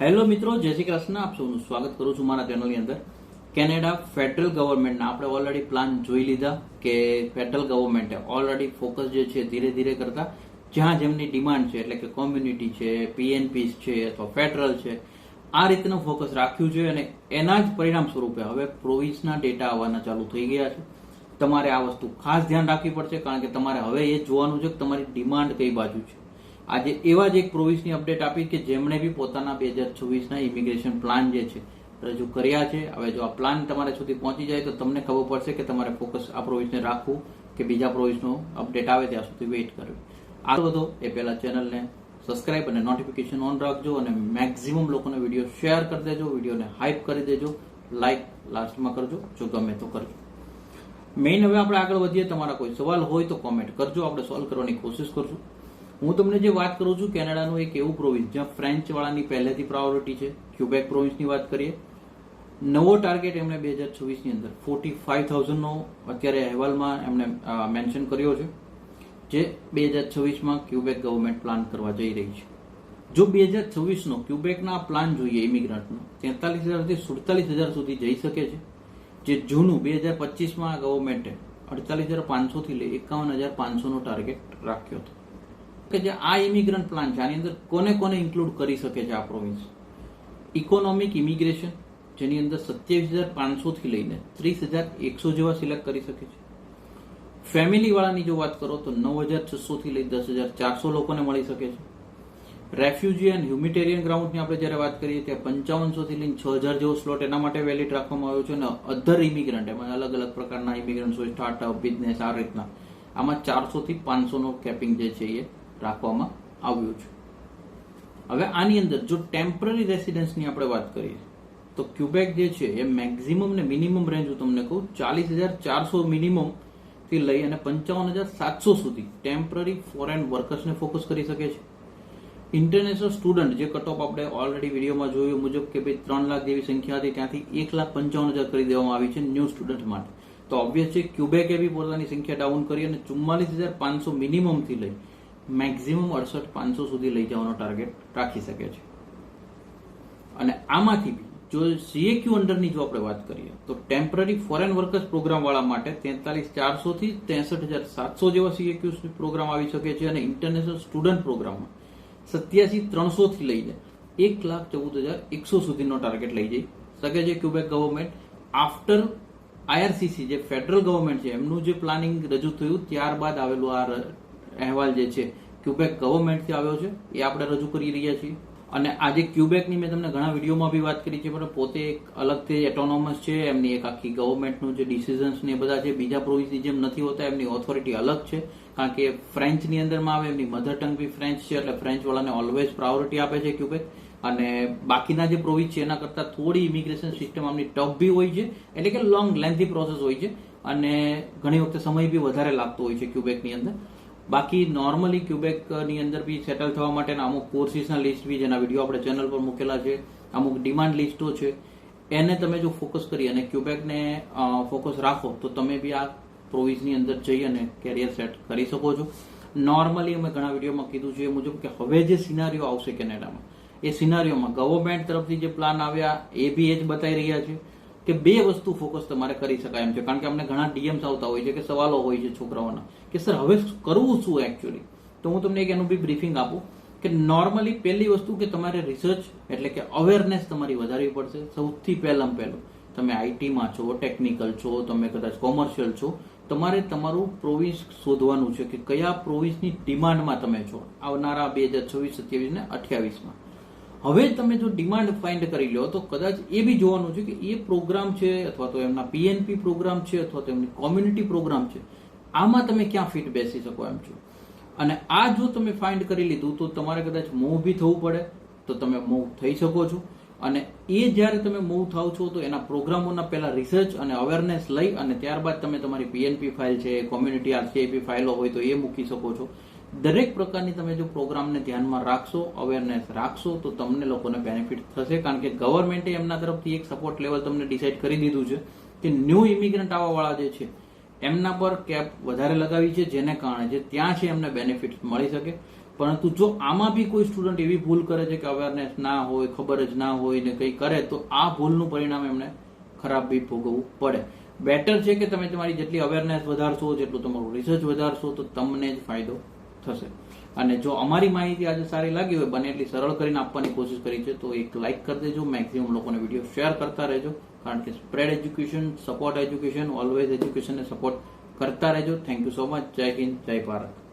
Hello મિત્રો, જય શ્રી કૃષ્ણ. આપ સૌનું સ્વાગત કરું છું મારા ચેનલની અંદર. કેનેડા ફેડરલ ગવર્મેન્ટના આપણે ઓલરેડી પ્લાન જોઈ લીધા કે ફેડરલ ગવર્મેન્ટે ઓલરેડી ફોકસ જે છે ધીરે ધીરે કરતા જ્યાં જેમની ડિમાન્ડ છે, એટલે કે કોમ્યુનિટી છે પીએનપીસ છે અથવા ફેડરલ છે, આ રીતનું ફોકસ રાખ્યું છે અને એના જ પરિણામ સ્વરૂપે હવે પ્રોવિન્સના ડેટા આવવાના ચાલુ થઈ ગયા છે. તમારે આ વસ્તુ ખાસ ધ્યાન રાખવી પડશે કારણ કે તમારે હવે એ જોવાનું છે કે તમારી ડિમાન્ડ કઈ બાજુ છે. આજે એવા જ એક પ્રોવિસની અપડેટ આપી કે જેમણે બી પોતાના બે હજાર છવ્વીસના ઇમિગ્રેશન પ્લાન જે છે, રજૂ કર્યા છે. હવે જો આ પ્લાન તમારા સુધી પહોંચી જાય તો તમને ખબર પડશે કે તમારે ફોકસ આ પ્રોવિસને રાખવું કે બીજા પ્રોવિસનો અપડેટ આવે ત્યાં સુધી વેઇટ કરવી. આ બધો એ પહેલા ચેનલને સબસ્ક્રાઇબ અને નોટિફિકેશન ઓન રાખજો અને મેક્ઝિમમ લોકોને વીડિયો શેર કરી દેજો વિડીયોને હાઇપ કરી દેજો લાઇક લાસ્ટમાં કરજો, જો ગમે તો કરજો. મેઇન હવે આપણે આગળ વધીએ. તમારા કોઈ સવાલ હોય તો કોમેન્ટ કરજો. આપણે સોલ્વ કરવાની કોશિશ કરશું. હું તમને જે વાત કરું છું, કેનેડાનું એક એવું પ્રોવિન્સ જ્યાં ફ્રેન્ચ વાળાની પહેલેથી પ્રાયોરિટી છે. ક્યુબેક પ્રોવિન્સની વાત કરીએ. નવો ટાર્ગેટ એમણે બે હજાર છવ્વીસની અંદર ફોર્ટી ફાઇવ થાઉઝન્ડનો અત્યારે અહેવાલમાં એમણે મેન્શન કર્યો છે, જે બે હજાર છવ્વીસમાં ક્યુબેક ગવર્મેન્ટ પ્લાન કરવા જઈ રહી છે. જો બે હજાર છવ્વીસનો ક્યુબેકના પ્લાન જોઈએ ઇમિગ્રન્ટનો તેતાલીસ હજારથી સુડતાલીસ હજાર સુધી જઈ શકે છે, જે જૂનું બે હજાર પચીસમાં ગવર્મેન્ટે અડતાલીસ હજાર પાંચસોથી લઈ એકાવન હજાર પાંચસોનો ટાર્ગેટ રાખ્યો હતો. કે જે આ ઇમિગ્રન્ટ પ્લાન છે, આની અંદર કોને કોને ઇન્ક્લુડ કરી શકે છે આ પ્રોવિન્સ ઇકોનોમિક ઇમિગ્રેશન જેની અંદર સત્યાવીસ હજાર પાંચસોથી લઈને ત્રીસ હજાર એકસો જેવા સિલેક્ટ કરી શકે છે. ફેમિલી વાળાની જો વાત કરો તો નવ હજાર છસોથી લઈ દસ હજાર ચારસો લોકોને મળી શકે છે. રેફ્યુજી એન્ડ હ્યુમિટેરિયન ગ્રાઉન્ડની આપણે જ્યારે વાત કરીએ ત્યાં પંચાવનસોથી લઈને છ હજાર જેવો સ્લોટ એના માટે વેલિડ રાખવામાં આવ્યો છે અને અધર ઇમિગ્રન્ટ એમાં અલગ અલગ પ્રકારના ઇમિગ્રન્ટ હોય સ્ટાર્ટઅપ બિઝનેસ આ રીતના. આમાં ચારસોથી પાંચસોનો કેપિંગ જે છે એ રાખવામાં આવ્યું છે. હવે આની અંદર જો ટેમ્પરરી રેસિડન્સની આપણે વાત કરીએ, તો ક્યુબેક જે છે, એ મેક્ઝિમમ ને મિનિમમ રેન્જ હું તમને કહું, ચાલીસ હજાર ચારસો મિનિમમથી લઈ અને પંચાવન હજાર સાતસો સુધી ટેમ્પરરી ફોરેન વર્કર્સને ફોકસ કરી શકે છે. ઇન્ટરનેશનલ સ્ટુડન્ટ જે કટ ઓફ આપણે ઓલરેડી વિડીયોમાં જોયું મુજબ કે ભાઈ ત્રણ લાખ જેવી સંખ્યા હતી, ત્યાંથી એક લાખ પંચાવન હજાર કરી દેવામાં આવી છે ન્યૂ સ્ટુડન્ટ માટે. તો ઓબ્વિયસ છે ક્યુબેકે બી પોતાની સંખ્યા ડાઉન કરી અને ચુમ્માલીસ હજાર પાંચસો મિનિમમથી લઈ. મેક્ઝિમમ અડસઠ પાંચસો સુધી લઈ જવાનો ટાર્ગેટ રાખી શકે છે. અને આમાંથી બી, જો સીએક્યુ અંડરની જો આપણે વાત કરીએ, તો ટેમ્પરરી ફોરેન વર્કર્સ પ્રોગ્રામવાળા માટે તેતાલીસ ચારસોથી ત્રેસઠ હજાર સાતસો જેવા સીએક્યુ પ્રોગ્રામ આવી શકે છે અને ઇન્ટરનેશનલ સ્ટુડન્ટ પ્રોગ્રામમાં સત્યાસી ત્રણસોથી લઈને એક લાખ ચૌદ હજાર એકસો સુધીનો ટાર્ગેટ લઈ જઈ શકે છે ક્યુબેક ગવર્મેન્ટ આફ્ટર આઈઆરસીસી જે ફેડરલ ગવર્મેન્ટ છે, એમનું જે પ્લાનિંગ રજૂ થયું, ત્યારબાદ આવેલું આ અહેવાલ જે છે ક્યુબેક ગવર્મેન્ટથી આવ્યો છે, એ આપણે રજૂ કરી રહ્યા છીએ. અને આજે ક્યુબેકની મેં તમને ઘણા વિડીયોમાં બી વાત કરી છે, પણ પોતે એક અલગથી એટોનોમસ છે, એમની એક આખી ગવર્મેન્ટનું જે ડિસિઝન્સ ને એ બધા છે, બીજા પ્રોવિન્સની જેમ નથી હોતા, એમની ઓથોરિટી અલગ છે. કારણ કે ફ્રેન્ચની અંદરમાં આવે, એમની મધર ટંગ બી ફ્રેન્ચ છે, એટલે ફ્રેન્ચ વાળાને ઓલવેઝ પ્રાયોરિટી આપે છે ક્યુબેક અને બાકીના જે પ્રોવિન્સ છે, એના કરતાં થોડી ઇમિગ્રેશન સિસ્ટમ આમની ટફ બી હોય છે, એટલે કે લોંગ લેન્થી પ્રોસેસ હોય છે. અને ઘણી વખતે સમય બી વધારે લાગતો હોય છે ક્યુબેકની અંદર. બાકી નોર્મલી ક્યુબેકની અંદર બી સેટલ થવા માટેના અમુક કોર્સીસના લિસ્ટ બી જેના વીડિયો આપણે ચેનલ પર મૂકેલા છે, અમુક ડિમાન્ડ લિસ્ટો છે, એને તમે જો ફોકસ કરી અને ક્યુબેકને ફોકસ રાખો, તો તમે બી આ પ્રોવિઝની અંદર જઈ અને કેરિયર સેટ કરી શકો છો. નોર્મલી અમે ઘણા વિડીયોમાં કીધું છે એ મુજબ કે હવે જે સિનારીઓ આવશે કેનેડામાં, એ સિનારીઓમાં ગવર્મેન્ટ તરફથી જે પ્લાન આવ્યા, એ બી એ જ બતાવી રહ્યા છે. કે બે વસ્તુ ફોકસ તમારે કરી શકાય એમ છે. કારણ કે અમને ઘણા ડીએમ્સ આવતા હોય છે કે સવાલો હોય છે છોકરાઓના કે, સર, હવે કરવું શું એકચ્યુઅલી તો હું તમને એક એનું બી બ્રીફિંગ આપું કે નોર્મલી પહેલી વસ્તુ કે તમારે રિસર્ચ એટલે કે અવેરનેસ તમારી વધારવી પડશે. સૌથી પહેલાં પહેલું, તમે આઈટીમાં છો ટેકનિકલ છો, તમે કદાચ કોમર્શિયલ છો, તમારે તમારું પ્રોવિન્સ શોધવાનું છે કે કયા પ્રોવિન્સની ડિમાન્ડમાં તમે છો. આવનારા બે હજાર છવ્વીસ, સત્યાવીસ ને અઠ્યાવીસમાં. હવે તમે જો ડિમાન્ડ ફાઇન્ડ કરી લો, તો કદાચ એ બી જોવાનું છે કે એ પ્રોગ્રામ છે અથવા તો એમના પીએનપી પ્રોગ્રામ છે અથવા તો એમની કોમ્યુનિટી પ્રોગ્રામ છે. આમાં તમે ક્યાં ફિટ બેસી શકો એમ છો? અને આ જો તમે ફાઇન્ડ કરી લીધું, તો તમારે કદાચ મૂવ બી થવું પડે, તો તમે મૂવ થઈ શકો છો. અને એ જ્યારે તમે મૂવ થાવ છો, તો એના પ્રોગ્રામોના પહેલા રિસર્ચ અને અવેરનેસ લઈ અને ત્યારબાદ તમે તમારી પીએનપી ફાઇલ છે કોમ્યુનિટી આરસીઆઈપી ફાઇલો હોય તો એ મૂકી શકો છો. દરેક પ્રકારની તમે જો પ્રોગ્રામને ધ્યાનમાં રાખશો અવેરનેસ રાખશો, તો તમને લોકોને બેનિફિટ થશે. કારણ કે ગવર્મેન્ટે એમના તરફથી એક સપોર્ટ લેવલ તમને ડિસાઇડ કરી દીધું છે કે ન્યૂ ઇમિગ્રન્ટ આવવાવાળા જે છે, એમના પર કેપ વધારે લગાવી છે, જેને કારણે જે ત્યાં છે એમને બેનિફિટ મળી શકે. પરંતુ જો આમાં બી કોઈ સ્ટુડન્ટ એવી ભૂલ કરે છે કે અવેરનેસ ના હોય, ખબર જ ના હોય ને કંઈ કરે, તો આ ભૂલનું પરિણામ એમને ખરાબ બી ભોગવવું પડે. બેટર છે કે તમે તમારી જેટલી અવેરનેસ વધારશો, જેટલું તમારું રિસર્ચ વધારશો, તો તમને જ ફાયદો થશે. અને જો અમારી માહિતી આજે સારી લાગી હોય, બને એટલી સરળ કરીને આપવાની કોશિશ કરી છે, તો એક લાઇક કરી દેજો મેક્સિમમ લોકોને વીડિયો શેર કરતા રહેજો, કારણ કે spread education support education always એજ્યુકેશનને support કરતા રહેજો. થેન્ક યુ સો મચ જય હિન્દ, જય ભારત.